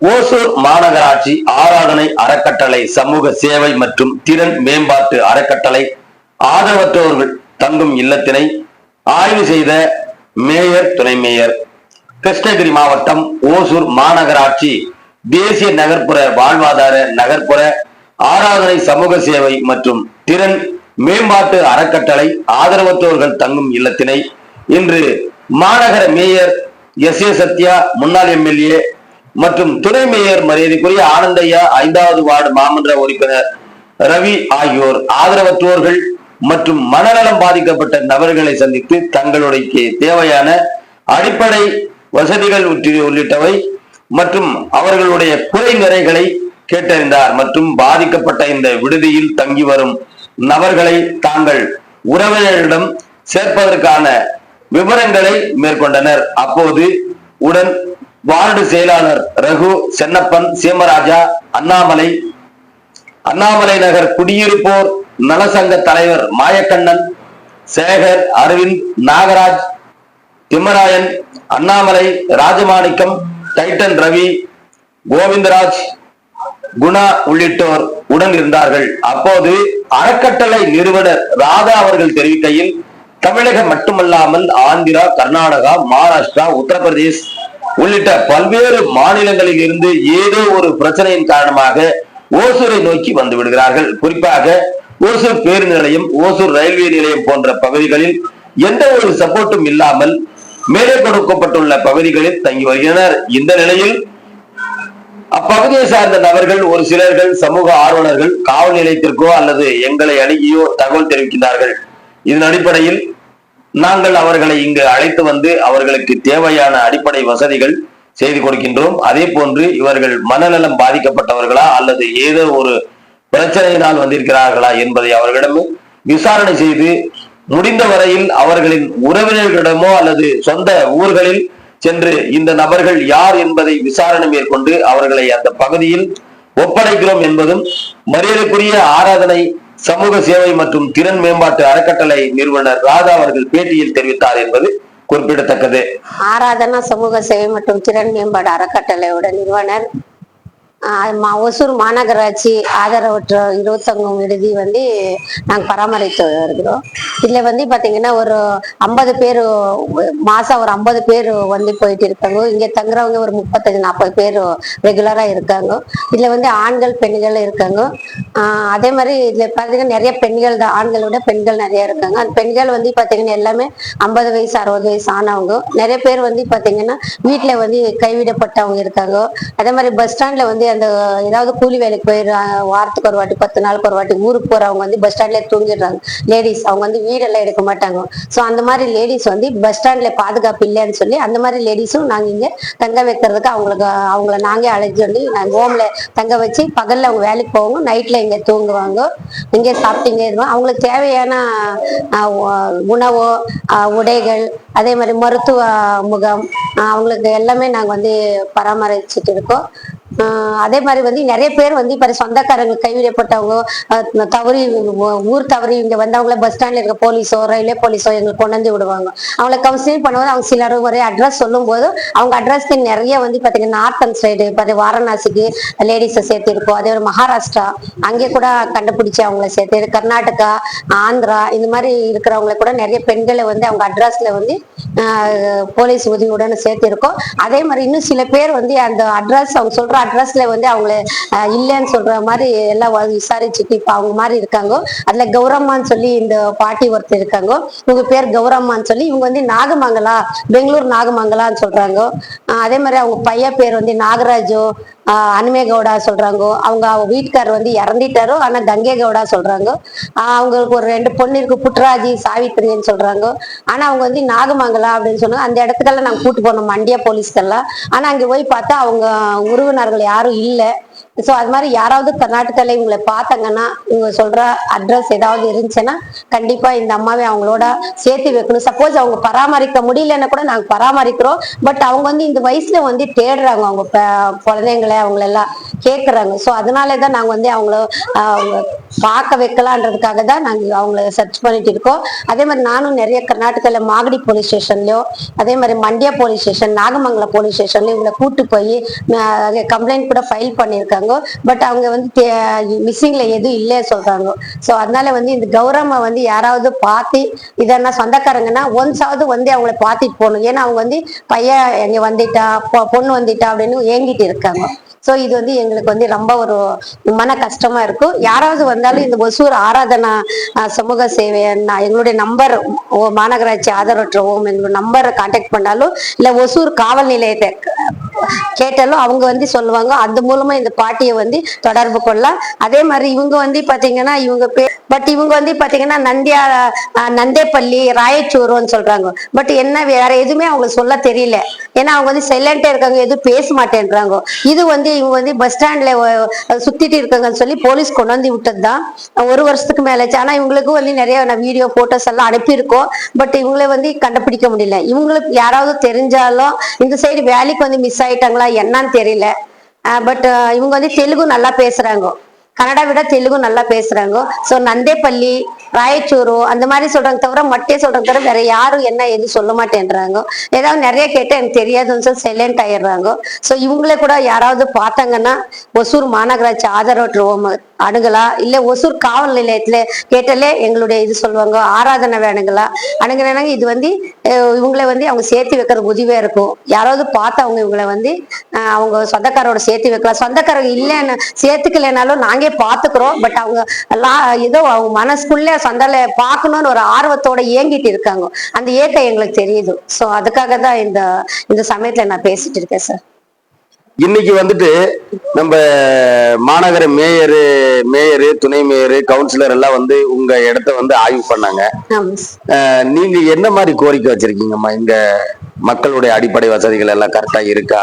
ஓசூர் மாநகராட்சி ஆராதனை அறக்கட்டளை சமூக சேவை மற்றும் திறன் மேம்பாட்டு அறக்கட்டளை ஆதரவற்றோர்கள் தங்கும் இல்லத்தினை ஆய்வு செய்த மேயர் துணை மேயர். கிருஷ்ணகிரி மாவட்டம் ஓசூர் மாநகராட்சி தேசிய நகர்ப்புற வாழ்வாதார நகர்ப்புற ஆராதனை சமூக சேவை மற்றும் திறன் மேம்பாட்டு அறக்கட்டளை ஆதரவற்றோர்கள் தங்கும் இல்லத்தினை இன்று மாநகர மேயர் எஸ் ஏ சத்யா முன்னாள் எம்எல்ஏ மற்றும் துணை மேயர் மரியாதைக்குரிய ஆனந்தையா ஐந்தாவது வார்டு மாமன்ற உறுப்பினர் ரவி ஆகியோர் ஆதரவற்றோர்கள் மற்றும் மனநலம் பாதிக்கப்பட்ட நபர்களை சந்தித்து தங்களுடைய தேவையான அடிப்படை வசதிகள் உற்றி- உள்ளிட்டவை மற்றும் அவர்களுடைய குறை நிறைகளை கேட்டறிந்தார் மற்றும் பாதிக்கப்பட்ட இந்த விடுதியில் தங்கி வரும் நபர்களை தாங்கள் உறவினரிடம் சேர்ப்பதற்கான விவரங்களை மேற்கொண்டனர். அப்போது உடன் வார்டு செயலாளர் ரகு சென்னப்பன் சீமராஜா அண்ணாமலை. அண்ணாமலை நகர் குடியிருப்போர் நலசங்க தலைவர் மாயக்கண்ணன் சேகர் அரவிந்த் நாகராஜ் திம்மராயன் அண்ணாமலை ராஜமாணிக்கம் டைட்டன் ரவி கோவிந்தராஜ் குணா உள்ளிட்டோர் உடன் இருந்தார்கள். அப்போது அறக்கட்டளை நிறுவனர் ராதா அவர்கள் தெரிவிக்கையில் தமிழகம் மட்டுமல்லாமல் ஆந்திரா கர்நாடகா மகாராஷ்டிரா உத்தரப்பிரதேஷ் உள்ளிட்ட பல்வேறு மாநிலங்களில் இருந்து ஏதோ ஒரு பிரச்சனையின் காரணமாக ஓசூரை நோக்கி வந்து விடுகிறார்கள். குறிப்பாக ஓசூர் பேருந்து நிலையம் ஓசூர் ரயில்வே நிலையம் போன்ற பகுதிகளில் எந்த ஒரு சப்போர்ட்டும் இல்லாமல் மேலே கொடுக்கப்பட்டுள்ள பகுதிகளில் தங்கி வருகின்றனர். இந்த நிலையில் அப்பகுதியை சார்ந்த நபர்கள் ஒரு சிலர்கள் சமூக ஆர்வலர்கள் காவல் நிலையத்திற்கோ அல்லது எங்களை அணுகியோ தகவல் தெரிவிக்கின்றார்கள். இதன் அடிப்படையில் நாங்கள் அவர்களை இங்கு அழைத்து வந்து அவர்களுக்கு தேவையான அடிப்படை வசதிகள் செய்து கொடுக்கின்றோம். அதே போன்று இவர்கள் மனநலம் பாதிக்கப்பட்டவர்களா அல்லது ஏதோ ஒரு பிரச்சனையினால் வந்திருக்கிறார்களா என்பதை அவர்களிடம் விசாரணை செய்து முடிந்த வரையில் அவர்களின் உறவினர்களிடமோ அல்லது சொந்த ஊர்களில் சென்று இந்த நபர்கள் யார் என்பதை விசாரணை மேற்கொண்டு அவர்களை அந்த பகுதியில் ஒப்படைக்கிறோம் என்பதும் மரியாதைக்குரிய ஆராதனை சமூக சேவை மற்றும் திறன் மேம்பாட்டு அறக்கட்டளை நிறுவனர் ராதா அவர்கள் பேட்டியில் தெரிவித்தார் என்பது குறிப்பிடத்தக்கது. ஆராதனா சமூக சேவை மற்றும் திறன் மேம்பாடு அறக்கட்டளையோட நிறுவனர் ஒசூர் மாநகராட்சி ஆதரவற்ற இருபத்தங்கம் விடுதி வந்து நாங்கள் பராமரித்து வருகிறோம். இதில் வந்து பார்த்தீங்கன்னா ஒரு ஐம்பது பேர் மாதம் ஒரு ஐம்பது பேர் வந்து போயிட்டு இருக்காங்க. இங்கே தங்குறவங்க ஒரு முப்பத்தஞ்சு நாற்பது பேர் ரெகுலராக இருக்காங்க. இதில் வந்து ஆண்கள் பெண்கள் இருக்காங்க. ஆஹ் அதே மாதிரி இதில் பார்த்தீங்கன்னா நிறைய பெண்கள் தான் ஆண்களை விட பெண்கள் நிறைய இருக்காங்க. அந்த பெண்கள் வந்து பார்த்தீங்கன்னா எல்லாமே ஐம்பது வயசு அறுபது வயசு ஆனவங்க. நிறைய பேர் வந்து பார்த்தீங்கன்னா வீட்டில் வந்து கைவிடப்பட்டவங்க இருக்காங்க. அதே மாதிரி பஸ் ஸ்டாண்ட்ல வந்து அந்த ஏதாவது கூலி வேலைக்கு போயிடுறாங்க வாரத்துக்கு ஒரு வாட்டி பத்து நாளுக்கு ஒரு வாட்டி ஊருக்கு போறவங்க வந்து பஸ் ஸ்டாண்ட்ல தூங்கிடுறாங்க. லேடிஸ் அவங்க வந்து வீடெல்லாம் எடுக்க மாட்டாங்க. ஸோ அந்த மாதிரி லேடிஸ் வந்து பஸ் ஸ்டாண்ட்ல பாதுகாப்பு இல்லைன்னு சொல்லி அந்த மாதிரி லேடிஸும் நாங்க இங்க தங்க வைக்கிறதுக்கு அவங்களுக்கு அவங்கள நாங்களே அழைச்சி வந்து நாங்கள் ஹோம்ல தங்க வச்சு பகல்ல அவங்க வேலைக்கு போவாங்க நைட்ல இங்க தூங்குவாங்க. இங்கே சாப்பிட்டீங்க இருப்போம் அவங்களுக்கு தேவையான உணவோ உடைகள் அதே மாதிரி மருத்துவ முகாம் அவங்களுக்கு எல்லாமே நாங்கள் வந்து பராமரிச்சுட்டு இருக்கோம். அதே மாதிரி வந்து நிறைய பேர் வந்து இப்ப சொந்தக்காரங்க கைவிடப்பட்டவங்க தவறி ஊர் தவறி இங்க வந்தவங்கள பஸ் ஸ்டாண்ட்ல இருக்க போலீஸோ ரயில்வே போலீஸோ எங்களுக்கு கொண்டு வந்து விடுவாங்க. அவங்கள கவுன்சிலிங் பண்ணும்போது அவங்க சிலர் ஒரே அட்ரஸ் சொல்லும் போது அவங்க அட்ரஸ்க்கு நிறைய வந்து பாத்தீங்கன்னா நார்த்தன் சைடு இப்போ வாரணாசிக்கு லேடிஸை சேர்த்திருக்கோம் அதே ஒரு மகாராஷ்டிரா அங்கே கூட கண்டுபிடிச்சு அவங்கள சேர்த்து. கர்நாடகா ஆந்திரா இந்த மாதிரி இருக்கிறவங்கள கூட நிறைய பெண்களை வந்து அவங்க அட்ரஸ்ல வந்து ஆஹ் போலீஸ் உதவியுடன் சேர்த்திருக்கோம் அதே மாதிரி இன்னும் சில பேர் வந்து அந்த அட்ரஸ் அவங்க சொல்ற அட்ரஸ்ல வந்து அவங்கள இல்லைன்னு சொல்ற மாதிரி எல்லாம் விசாரிச்சுட்டு இப்ப அவங்க மாதிரி இருக்காங்க. அதுல கௌரம்மான்னு சொல்லி இந்த பாட்டி ஒருத்தர் இருக்காங்க. இவங்க பேர் கௌரம்மான்னு சொல்லி இவங்க வந்து நாகமங்கலா பெங்களூர் நாகமங்கலான்னு சொல்றாங்க. அதே மாதிரி அவங்க பையன் பேர் வந்து நாகராஜோ அனுமே கவுடா சொல்றாங்க. அவங்க அவங்க வீட்டுக்காரர் வந்து இறந்துட்டாரோ ஆனா கங்கை கவுடா சொல்றாங்க. அவங்களுக்கு ஒரு ரெண்டு பொண்ணு இருக்கு புட்ராஜி சாவித்திரின்னு சொல்றாங்க. ஆனா அவங்க வந்து நாகமங்கலம் அப்படின்னு சொன்னாங்க. அந்த இடத்துக்கெல்லாம் நாங்க கூட்டு போனோம் மண்டியா போலீஸ்க்கெல்லாம் ஆனா அங்க போய் பார்த்தா அவங்க உறவினர்கள் யாரும் இல்லை. ஸோ அது மாதிரி யாராவது கர்நாடகாவில் இவங்களை பார்த்தாங்கன்னா இவங்க சொல்ற அட்ரஸ் ஏதாவது இருந்துச்சுன்னா கண்டிப்பா இந்த அம்மாவை அவங்களோட சேர்த்து வைக்கணும். சப்போஸ் அவங்க பராமரிக்க முடியலன்னா கூட நாங்கள் பராமரிக்கிறோம். பட் அவங்க வந்து இந்த வயசுல வந்து தேடுறாங்க. அவங்க ப- குழந்தைங்களை அவங்களெல்லாம் கேட்குறாங்க ஸோ அதனால தான் நாங்கள் வந்து அவங்கள பார்க்க வைக்கலான்றதுக்காக தான் நாங்கள் அவங்கள சர்ச் பண்ணிட்டு இருக்கோம். அதே மாதிரி நானும் நிறைய கர்நாடகாவில் மாகடி போலீஸ் ஸ்டேஷன்லயும் அதே மாதிரி Mandya police station Nagamangalam police ஸ்டேஷன்லையும் இவங்களை கூட்டு போய் கம்ப்ளைண்ட் கூட ஃபைல் பண்ணியிருக்காங்க. பட் அவங்க வந்து மிஸ்ஸிங்ல எதுவும் இல்லை சொல்றாங்க. ஸோ அதனால வந்து இந்த கௌரவ வந்து யாராவது பார்த்து இதெல்லாம் சொந்தக்காரங்கன்னா ஒன்ஸாவது வந்து அவங்கள பார்த்துட்டு போகணும். ஏன்னா அவங்க வந்து பையன் எங்க வந்துட்டா பொண்ணு வந்துட்டா அப்படின்னு ஏங்கிட்டு இருக்காங்க. ஸோ இது வந்து எங்களுக்கு வந்து ரொம்ப ஒரு மன கஷ்டமா இருக்கும். யாராவது வந்தாலும் இந்த ஒசூர் ஆராதனா சமூக சேவை எங்களுடைய நம்பர் மாநகராட்சி ஆதரவற்ற ஓம் எங்களோட நம்பரை கான்டாக்ட் பண்ணாலும் இல்ல ஒசூர் காவல் நிலையத்தை கேட்டாலும் அவங்க வந்து சொல்லுவாங்க. அந்த மூலமா இந்த பாட்டியை வந்து தொடர்பு கொள்ளலாம். அதே மாதிரி இவங்க வந்து பாத்தீங்கன்னா இவங்க பேர் பட் இவங்க வந்து பாத்தீங்கன்னா நந்தியா நந்தேப்பள்ளி ராயச்சூருன்னு சொல்றாங்க. பட் என்ன வேற எதுவுமே அவங்களுக்கு சொல்ல தெரியல. ஏன்னா அவங்க வந்து சைலண்டா இருக்காங்க எதுவும் பேச மாட்டேன்றாங்க. இது வந்து இவங்க வந்து பஸ் ஸ்டாண்ட்ல சுத்திட்டு இருக்காங்கன்னு சொல்லி போலீஸ் கொண்டு வந்து விட்டது தான் ஒரு வருஷத்துக்கு மேலே ஆச்சு. ஆனா இவங்களுக்கும் வந்து நிறைய நான் வீடியோ போட்டோஸ் எல்லாம் அனுப்பியிருக்கோம். பட் இவங்கள வந்து கண்டுபிடிக்க முடியல. இவங்களுக்கு யாராவது தெரிஞ்சாலும் இந்த சைடு வேலைக்கு வந்து மிஸ் ஆயிட்டாங்களா என்னன்னு தெரியல. பட் இவங்க வந்து தெலுங்கு நல்லா பேசுறாங்க. கன்னடா விட தெலுங்கு நல்லா பேசுறாங்க ஸோ நந்தேப்பள்ளி ராயச்சூரு அந்த மாதிரி சொல்றாங்க தவிர மட்டே சொல்றாங்க தவிர வேற யாரும் என்ன எது சொல்ல மாட்டேன்றாங்க. ஏதாவது நிறைய கேட்டு எனக்கு தெரியாதுன்னு சொல்லி சைலண்ட் ஆயிடுறாங்க. ஸோ இவங்களே கூட யாராவது பார்த்தாங்கன்னா ஒசூர் மாநகராட்சி ஆதரவற்ற அணுகலா? இல்ல ஒசூர் காவல் நிலையத்துல கேட்டாலே எங்களுடைய இது சொல்லுவாங்க ஆராதனை வேணுங்களா அணுகுனாங்க இது வந்து இவங்களை வந்து அவங்க சேர்த்து வைக்கிற உதவியா இருக்கும். யாராவது பார்த்து அவங்க இவங்களை வந்து அவங்க சொந்தக்காரோட சேர்த்து வைக்கலாம். சொந்தக்காரங்க இல்லைன்னு சேர்த்துக்கலைனாலும் நாங்கே பார்த்துக்கிறோம். பட் அவங்க எல்லாம் ஏதோ அவங்க மனசுக்குள்ளே சொந்தல பார்க்கணும்னு ஒரு ஆர்வத்தோட ஏங்கிட்டு இருக்காங்க. அந்த ஏக்கம் எங்களுக்கு தெரியுது. ஸோ அதுக்காக தான் இந்த இந்த சமயத்துல நான் பேசிட்டு இருக்கேன் சார் இன்னைக்கு வந்துட்டு நம்ம மாநகர மேயரு மேயரு துணை மேயரு கவுன்சிலர் எல்லாம் வந்து உங்க இடத்த வந்து ஆய்வு பண்ணாங்க. நீங்க என்ன மாதிரி கோரிக்கை வச்சிருக்கீங்கம்மா? இங்க மக்களுடைய அடிப்படை வசதிகள் எல்லாம் கரெக்டா இருக்கா?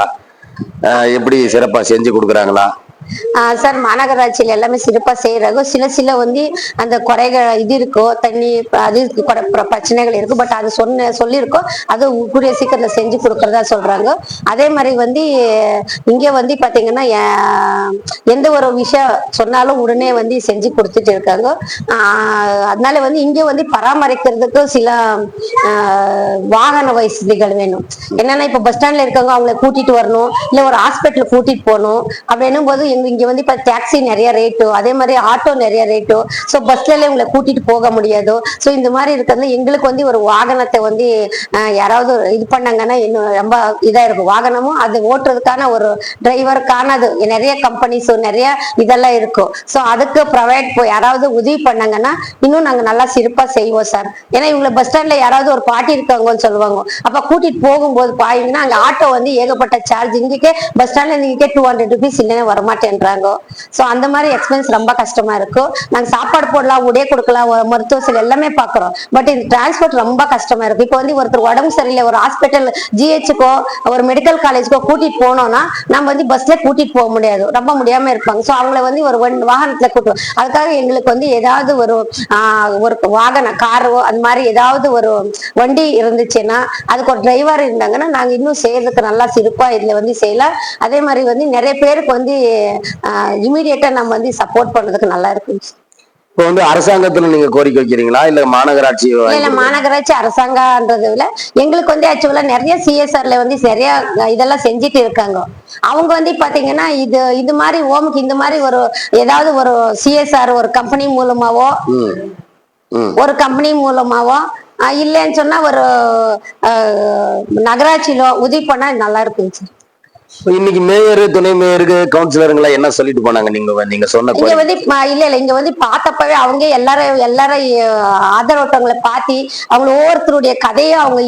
எப்படி சிறப்பா செஞ்சு கொடுக்குறாங்களா? சார் மாநகராட்சியில எல்லாமே சிறப்பா செய்யறாங்க சில சில வந்து அந்த குறைகள் இது இருக்கோ தண்ணி அது பிரச்சனைகள் இருக்கு. பட் அது சொன்ன சொல்லியிருக்கோம். அது கூடிய சீக்கிரத்துல செஞ்சு கொடுக்கறதா சொல்றாங்க. அதே மாதிரி வந்து இங்க வந்து பாத்தீங்கன்னா எந்த ஒரு விஷயம் சொன்னாலும் உடனே வந்து செஞ்சு கொடுத்துட்டு இருக்காங்க. அதனால வந்து இங்க வந்து பராமரிக்கிறதுக்கு சில ஆஹ் வாகன வசதிகள் வேணும். என்னன்னா இப்ப பஸ் ஸ்டாண்ட்ல இருக்கவங்க அவங்கள கூட்டிட்டு வரணும். இல்ல ஒரு ஹாஸ்பிட்டல் கூட்டிட்டு போகணும். அப்படின்னும் போது எங்க இங்க வந்து இப்ப டாக்ஸி நிறைய ரேட்டோ அதே மாதிரி ஆட்டோ நிறைய ரேட்டோ ஸோ பஸ்ல இவங்களை கூட்டிட்டு போக முடியாதோ. ஸோ இந்த மாதிரி இருக்கிறது எங்களுக்கு வந்து ஒரு வாகனத்தை வந்து யாராவது இது பண்ணாங்கன்னா இன்னும் ரொம்ப இதா இருக்கும். வாகனமும் அது ஓட்டுறதுக்கான ஒரு டிரைவருக்கான அது நிறைய கம்பெனிஸ் நிறைய இதெல்லாம் இருக்கும். ஸோ அதுக்கு ப்ரொவைட் யாராவது உதவி பண்ணாங்கன்னா இன்னும் நாங்க நல்லா சிறப்பா செய்வோம் சார் ஏன்னா இவங்க பஸ் ஸ்டாண்ட்ல யாராவது ஒரு பாட்டி இருக்காங்கன்னு சொல்லுவாங்க. அப்ப கூட்டிட்டு போகும்போது பாயிங்கன்னா அங்க ஆட்டோ வந்து ஏகப்பட்ட சார்ஜ் இங்கே பஸ் ஸ்டாண்ட்ல நீங்க டூ ஹண்ட்ரட் ருபீஸ் இல்லைன்னா வரமாட்டேன்றாங்க ஸோ அந்த மாதிரி எக்ஸ்பென்ஸ் ரொம்ப கஷ்டமா இருக்கும் நாங்க சாப்பாடு போடலாம் உடைய கொடுக்கலாம் மருத்துவ செலவு எல்லாமே பாக்குறோம். பட் இந்த டிரான்ஸ்போர்ட் ரொம்ப கஷ்டமா இருக்கு. இப்போ வந்து ஒருத்தர் உடம்பு சரியில்லை ஒரு ஹாஸ்பிட்டல் ஜிஹெச்சுக்கோ ஒரு மெடிக்கல் காலேஜ்க்கோ கூட்டிட்டு போனோம்னா நம்ம வந்து பஸ்ல கூட்டிட்டு போக முடியாது. ரொம்ப முடியாம இருப்பாங்க. ஸோ அவங்கள வந்து ஒரு ஒன் வாகனத்துல கூட்டு அதுக்காக எங்களுக்கு வந்து ஏதாவது ஒரு ஒரு வாகனம் காரோ அந்த மாதிரி ஏதாவது ஒரு வண்டி இருந்துச்சுன்னா அதுக்கு ஒரு டிரைவர் இருந்தாங்கன்னா நாங்க இன்னும் செய்யறதுக்கு நல்லா சிறப்பா இதுல வந்து செய்யலாம். அதே மாதிரி வந்து நிறைய பேருக்கு வந்து இமீடியட்டா நம்ம வந்து சப்போர்ட் பண்றதுக்கு நல்லா இருக்கும் இப்போ வந்து அரசாங்கத்துல நீங்க கோரிக்கை வைக்கிறீங்களா? இல்ல மாநகராட்சி இல்ல மாநகராட்சி அரசாங்கன்றதை விட எங்களுக்கு வந்து ஆக்சுவலா நிறைய சிஎஸ்ஆர்ல வந்து நிறைய இதெல்லாம் செஞ்சுட்டு இருக்காங்க. அவங்க வந்து பாத்தீங்கன்னா இது இது மாதிரி ஓமுக்கு இந்த மாதிரி ஒரு ஏதாவது ஒரு சிஎஸ்ஆர் ஒரு கம்பெனி மூலமாவோ ஒரு கம்பெனி மூலமாவோ இல்லைன்னு சொன்னா ஒரு நகராட்சியில உதவி பண்ணா நல்லா இருக்குங்க சார். இன்னைக்கு மேயரு துணை மேயருக்கு கவுன்சிலருங்களா என்ன சொல்லிட்டு போனாங்க? நீங்க நீங்க சொன்ன இங்க வந்து இல்ல இல்ல இங்க வந்து பார்த்தப்பவே அவங்க எல்லாரும் எல்லாரும் ஆதரவட்டவங்களை பார்த்து அவங்க ஒவ்வொருத்தருடைய கதையை அவங்க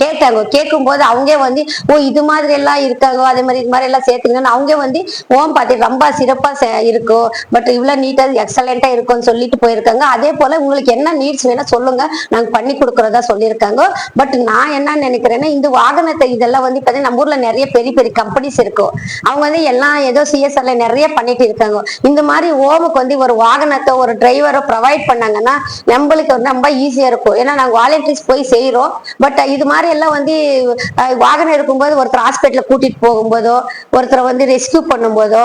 கேட்டாங்க. கேட்கும் போது அவங்க வந்து ஓ இது மாதிரி எல்லாம் இருக்காங்க அதே மாதிரி இது மாதிரி எல்லாம் சேர்த்துக்கணும்னு அவங்க வந்து ஓம் பார்த்து ரொம்ப சிறப்பா இருக்கும் பட் இவ்வளவு நீட்டா எக்ஸலண்டா இருக்கும்னு சொல்லிட்டு போயிருக்காங்க. அதே போல உங்களுக்கு என்ன நீட்ஸ் வேணா சொல்லுங்க. நாங்க பண்ணி கொடுக்கறதா சொல்லியிருக்காங்க. பட் நான் என்ன நினைக்கிறேன்னா இந்த வாகனத்தை இதெல்லாம் வந்து பார்த்தீங்கன்னா நம்ம ஊர்ல நிறைய பெரிய பெரிய சரி கம்பெனிஸ் இருக்கும். அவங்க வந்து எல்லாம் ஏதோ சிஎஸ்ஆர்ல நிறைய பண்ணிட்டு இருக்காங்க. இந்த மாதிரி ஓமுக்கு வந்து ஒரு வாகனத்தை ஒரு டிரைவரை ப்ரொவைட் பண்ணாங்கன்னா நம்மளுக்கு வந்து ரொம்ப ஈஸியா இருக்கும். ஏன்னா நாங்க வாலண்டியர்ஸ் போய் செய்யறோம் பட் இது மாதிரி எல்லாம் வந்து வாகனம் இருக்கும்போது ஒருத்தர் ஹாஸ்பிட்டல் கூட்டிட்டு போகும்போதோ ஒருத்தரை வந்து ரெஸ்கியூ பண்ணும்போதோ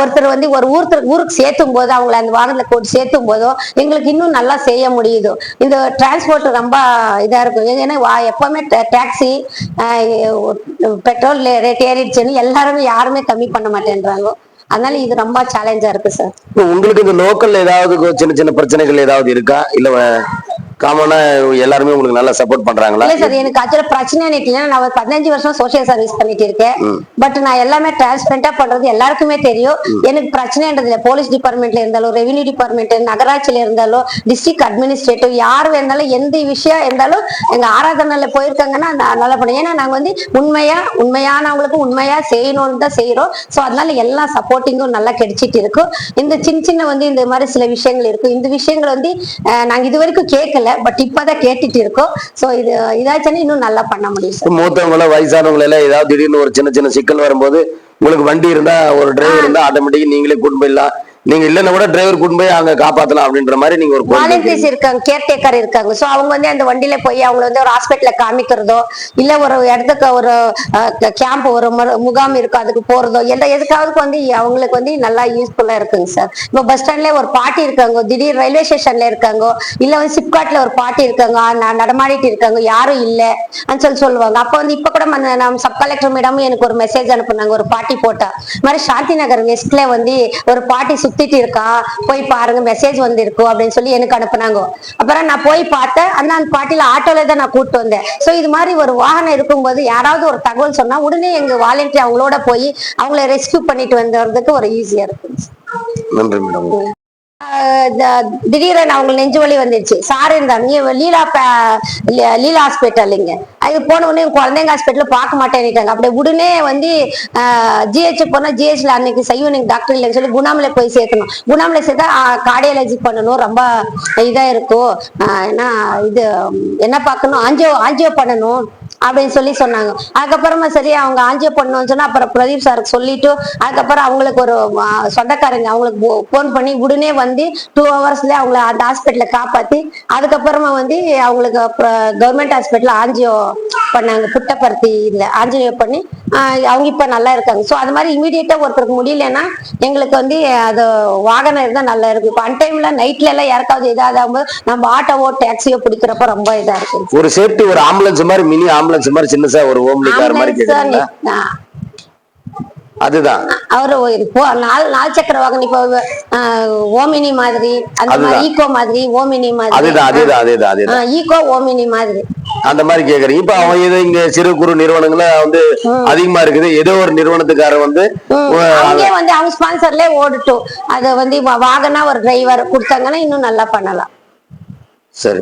ஒருத்தர் வந்து ஒரு ஊருக்கு ஊருக்கு சேர்த்தும் போது அவங்கள அந்த வாகனத்தில் கூட்டி சேர்த்தும் போதோ எங்களுக்கு இன்னும் நல்லா செய்ய முடியுது. இந்த டிரான்ஸ்போர்ட் ரொம்ப இதா இருக்கும். ஏன்னா எப்பவுமே டாக்ஸி பெட்ரோல் ரேட் ஏறிடுச்சுன்னு எல்லாருமே யாருமே கம்மி பண்ண மாட்டேன்றாங்க. அதனால இது ரொம்ப சேலஞ்சா இருக்கு சார் உங்களுக்கு இந்த லோக்கல்ல ஏதாவது சின்ன சின்ன பிரச்சனைகள் ஏதாவது இருக்கா? இல்ல காமனா எல்லாருமே உங்களுக்கு நல்லா சப்போர்ட் பண்றாங்களா? இல்ல சார் எனக்கு ஆக்சுவலா பிரச்சனை இல்லைன்னா நான் ஒரு பதினஞ்சு வருஷம் சோஷியல் சர்வீஸ் பண்ணிட்டு இருக்கேன். பட் நான் எல்லாமே டிரான்ஸ்பரண்டா பண்றது எல்லாருக்குமே தெரியும். எனக்கு பிரச்சனைன்றது இல்லை. போலீஸ் டிபார்ட்மெண்ட்ல இருந்தாலும் ரெவென்யூ டிபார்ட்மெண்ட் நகராட்சியில இருந்தாலும் டிஸ்ட்ரிக்ட் அட்மினிஸ்ட்ரேட்டிவ் யார் இருந்தாலும் எந்த விஷயம் இருந்தாலும் எங்க ஆராதனையில போயிருக்காங்கன்னா நல்லா பண்ணுவேன். ஏன்னா நாங்க வந்து உண்மையா உண்மையானவங்களுக்கு உண்மையா செய்யணும்னு தான் செய்யறோம் ஸோ அதனால எல்லா சப்போர்ட்டிங்கும் நல்லா கிடைச்சிட்டு இருக்கும். இந்த சின்ன சின்ன வந்து இந்த மாதிரி சில விஷயங்கள் இருக்கும். இந்த விஷயங்கள் வந்து நாங்க இது வரைக்கும் கேட்கல. பட் இப்பதான் கேட்டுட்டு இருக்கோம். சோ இது இதாச்சுன்னா இன்னும் நல்லா பண்ண முடியும் மூத்தவங்கள வயசானவங்கள எல்லாம் ஏதாவது திடீர்னு ஒரு சின்ன சின்ன சிக்கல் வரும்போது உங்களுக்கு வண்டி இருந்தா ஒரு டிரைவர் இருந்தா ஆட்டோமேட்டிக்கா நீங்களே கூட்டு போயிடலாம். நீங்க இல்லைன்னா கூட டிரைவர் கூட்டு போய் அங்க காப்பாத்தலாம் அப்படின்ற மாதிரி நீங்க ஒரு வாலண்டியர்ஸ் இருக்காங்க கேர்டேக்கர் இருக்காங்க. சோ அவங்க வந்து அந்த வண்டியில போய் அவங்க வந்து ஒரு ஹாஸ்பிட்டல்ல காமிக்கிறதோ இல்ல ஒரு இடத்துக்கு ஒரு கேம்ப் ஒரு முகாம் இருக்கும் அதுக்கு போறதோ எந்த எதுக்காவது வந்து அவங்களுக்கு வந்து நல்லா யூஸ்ஃபுல்லா இருக்குங்க சார் இப்போ பஸ் ஸ்டாண்ட்ல ஒரு பாட்டி இருக்காங்க திடீர் ரயில்வே ஸ்டேஷன்ல இருக்காங்க இல்ல வந்து சிப்காட்ல ஒரு பாட்டி இருக்காங்க நடமாடிட்டு இருக்காங்க யாரும் இல்ல அப்படின்னு சொல்லி சொல்லுவாங்க. அப்ப வந்து இப்ப கூட நம்ம சப் கலெக்டர் மேடம் எனக்கு ஒரு மெசேஜ் அனுப்புனாங்க ஒரு பாட்டி போட்டா. மாதிரி சாந்தி நகர் வெஸ்ட்ல வந்து ஒரு பாட்டி சுத்திட்டு இருக்கா போய் பாருங்க மெசேஜ் வந்திருக்கும் அப்படின்னு சொல்லி எனக்கு அனுப்புனாங்க. அப்புறம் நான் போய் பார்த்தேன். அந்த அந்த பாட்டில ஆட்டோல தான் நான் கூப்பிட்டு வந்தேன். சோ இது மாதிரி ஒரு வாகனம் இருக்கும்போது யாராவது ஒரு தகவல் சொன்னா உடனே எங்க வாலண்டியர் அவங்களோட போய் அவங்கள ரெஸ்கியூ பண்ணிட்டு வந்ததுக்கு ஒரு ஈஸியா இருக்கு. நன்றி மேடம் திடீரென அவங்க நெஞ்சு வலி வந்துருச்சு. சார் இருந்தாங்க நீ லீலா லீலா ஹாஸ்பிட்டல் இங்க. அது போன உடனே குழந்தைங்க ஹாஸ்பிட்டல் பார்க்க மாட்டேன்னுட்டாங்க அப்படியே உடனே வந்து ஜிஹெச் போனா ஜிஹெச்ல அன்னைக்கு செய்யும். எனக்கு டாக்டர் இல்லைன்னு சொல்லி குணாமலை போய் சேர்க்கணும். குணாமலை சேர்த்தா கார்டியாலஜி பண்ணணும். ரொம்ப இதா இருக்கும். ஏன்னா இது என்ன பார்க்கணும்? ஆஞ்சியோ ஆஞ்சியோ பண்ணணும். அப்படின்னு சொல்லி சொன்னாங்க. அதுக்கப்புறமா சரி அவங்க ஆஞ்சியோ பண்ணணும்னு சொன்னா அப்புறம் பிரதீப் சாருக்கு சொல்லிட்டு அதுக்கப்புறம் அவங்களுக்கு ஒரு சொந்தக்காரங்க அவங்களுக்கு ஃபோன் பண்ணி உடனே வந்து டூ ஹவர்ஸ்ல அவங்கள அந்த ஹாஸ்பிட்டல காப்பாத்தி அதுக்கப்புறமா வந்து அவங்களுக்கு கவர்மெண்ட் ஹாஸ்பிட்டல் ஆஞ்சியோ பண்ணாங்க புட்டப்பருத்தி இல்ல ஆஞ்சியோ பண்ணி அவங்க இப்ப நல்லா இருக்காங்க. ஸோ அது மாதிரி இமீடியட்டா ஒருத்தருக்கு முடியலன்னா எங்களுக்கு வந்து அது வாகனம் இருந்தா நல்லா இருக்கு இப்போ அன்டைம்ல நைட்ல எல்லாம் யாருக்காவது இதாகும் நம்ம ஆட்டோவோ டாக்ஸியோ பிடிக்கிறப்ப ரொம்ப இதா இருக்கு ஒரு சேஃப்டி ஒரு ஆம்புலன்ஸ் மாதிரி மினி ஆம்புலன்ஸ் மாதிரி சின்னசா ஒரு கார் மாதிரி அதுதான். அவர் நாலு நாலு சக்கர வாகனம் இப்போ ஓமினி மாதிரி அந்த மாதிரி அதுதான். ஈகோ மாதிரி ஓமினி மாதிரி. அதுதான் அதேதான் அதேதான் அதேதான். ஆஹ், ஈகோ ஓமினி மாதிரி. அந்த மாதிரி கேக்குறீங்க. இப்ப அவன் ஏதோ இங்க சிறு குறு நிறுவனங்கள வந்து அதிகமா இருக்குது. ஏதோ ஒரு நிறுவனத்துக்காரர் வந்து வந்து அவங்க ஸ்பான்சர்லயே ஓடட்டும். அதை வந்து வாகனா ஒரு டிரைவர் கொடுத்தாங்கன்னா இன்னும் நல்லா பண்ணலாம். சரி